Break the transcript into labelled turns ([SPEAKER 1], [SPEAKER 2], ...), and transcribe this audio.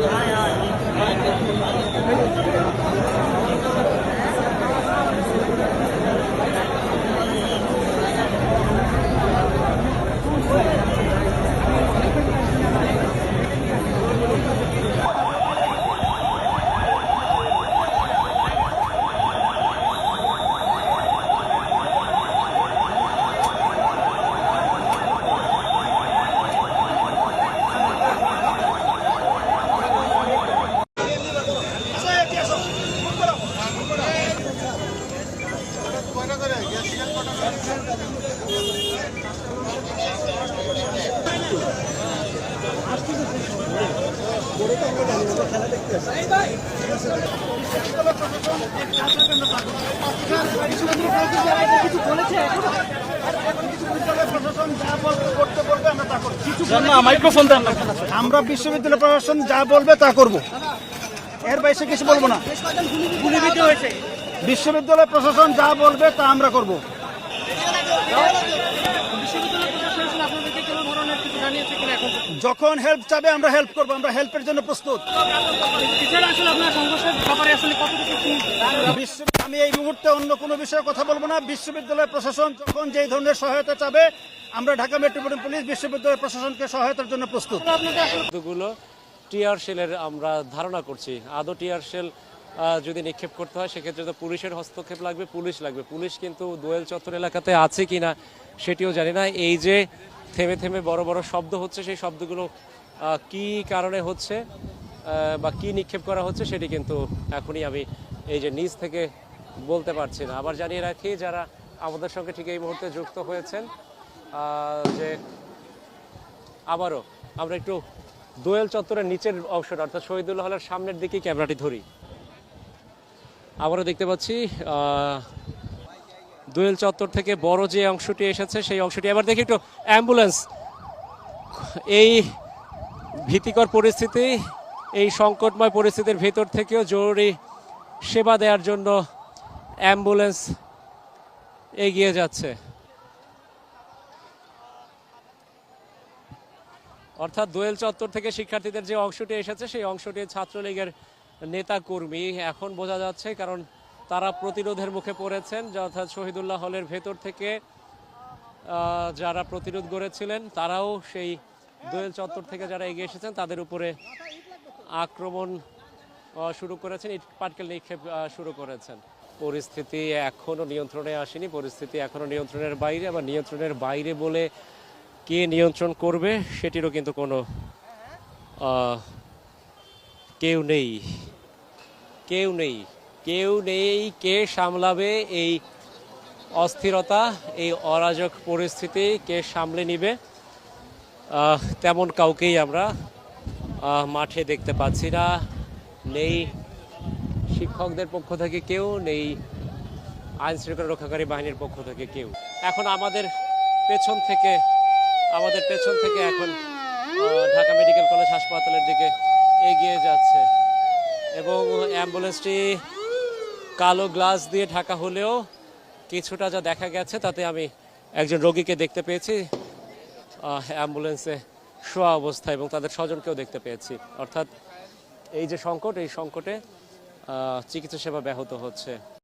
[SPEAKER 1] Yeah. আমরা বিশ্ববিদ্যালয় প্রশাসন যা বলবে তা করব। এর বাইরে কিছু বলব না। বিশ্ববিদ্যালয় প্রশাসন যা বলবে তা আমরা করব। যখন হেল্প চাবে আমরা হেল্প করব আমরা হেল্পের জন্য প্রস্তুত। আমি এই মুহূর্তে অন্য কোনো বিষয়ে কথা বলব না। বিশ্ববিদ্যালয় প্রশাসন যখন যেই ধরনের সহায়তা চাবে আমরা ঢাকা মেট্রোপলিটন পুলিশ বিশ্ববিদ্যালয় প্রশাসনকে সহায়তার জন্য প্রস্তুত।
[SPEAKER 2] গুলো টিয়ার শেলের আমরা ধারণা করছি। আদৌ শেল আহ, যদি নিক্ষেপ করতে হয় সেক্ষেত্রে তো পুলিশের হস্তক্ষেপ লাগবে পুলিশ লাগবে। পুলিশ কিন্তু দোয়েল চত্বর এলাকাতে আছে কিনা সেটিও জানি না। এই যে থেমে থেমে বড় বড় শব্দ হচ্ছে, সেই শব্দগুলো কি কারণে হচ্ছে বা কি নিক্ষেপ করা হচ্ছে সেটি কিন্তু এখনই আমি এই যে নিজ থেকে বলতে পারছি না। আবার জানিয়ে রাখি, যারা আমাদের সঙ্গে ঠিক এই মুহূর্তে যুক্ত হয়েছেন যে আবারও আমরা একটু দোয়েল চত্বরের নিচের অংশটা, অর্থাৎ শহীদুল্লাহ হলের সামনের দিকে ক্যামেরাটি ধরি। আবারও দেখতে পাচ্ছি দোয়েল চত্বর থেকে বড় যে অংশটি এসেছে, সেই অংশটি এবার দেখি একটু অ্যাম্বুলেন্স। এই ভীতিকর পরিস্থিতি, এই সংকটময় পরিস্থিতির ভেতর থেকেও জরুরি সেবা দেওয়ার জন্য অ্যাম্বুলেন্স এগিয়ে যাচ্ছে। অর্থাৎ দোয়েল চত্বর থেকে শিক্ষার্থীদের যে অংশটি এসেছে, সেই অংশটি ছাত্রলীগের নেতা কর্মী এখন বোঝা যাচ্ছে কারণ তারা প্রতিরোধের মুখে পড়েছেন অর্থাৎ শহীদুল্লাহ হলের ভেতর থেকে যারা প্রতিরোধ গড়েছিলেন, তারাও সেই দোয়েল চত্বর থেকে যারা এগিয়ে এসেছেন, তাদের উপরে আক্রমণ শুরু করেছেন, ইট পাটকেল নিক্ষেপ শুরু করেছেন। পরিস্থিতি এখনও নিয়ন্ত্রণে আসেনি, পরিস্থিতি এখনও নিয়ন্ত্রণের বাইরে, আবার নিয়ন্ত্রণের বাইরে বলে কে নিয়ন্ত্রণ করবে, সেটিরও কিন্তু কোনো কেউ নেই কেউ নেই। কেউ নেই, কে সামলাবে এই অস্থিরতা, এই অরাজক পরিস্থিতি, কে সামলে নিবে? তেমন কাউকেই আমরা মাঠে দেখতে পাচ্ছি না। নেই শিক্ষকদের পক্ষ থেকে কেউ, নেই আইন শৃঙ্খলা রক্ষাকারী বাহিনীর পক্ষ থেকে কেউ। এখন আমাদের পেছন থেকে, আমাদের পেছন থেকে এখন ঢাকা মেডিকেল কলেজ হাসপাতালের দিকে এগিয়ে যাচ্ছে। এবং অ্যাম্বুলেন্সটি কালো গ্লাস দিয়ে ঢাকা হলেও কিছুটা যা দেখা গেছে, তাতে আমি একজন রোগীকে দেখতে পেয়েছি অ্যাম্বুলেন্সে শোয়া অবস্থা এবং তাদের স্বজনকেও দেখতে পেয়েছি। অর্থাৎ এই যে সংকট, এই সংকটে চিকিৎসা সেবা ব্যাহত হচ্ছে।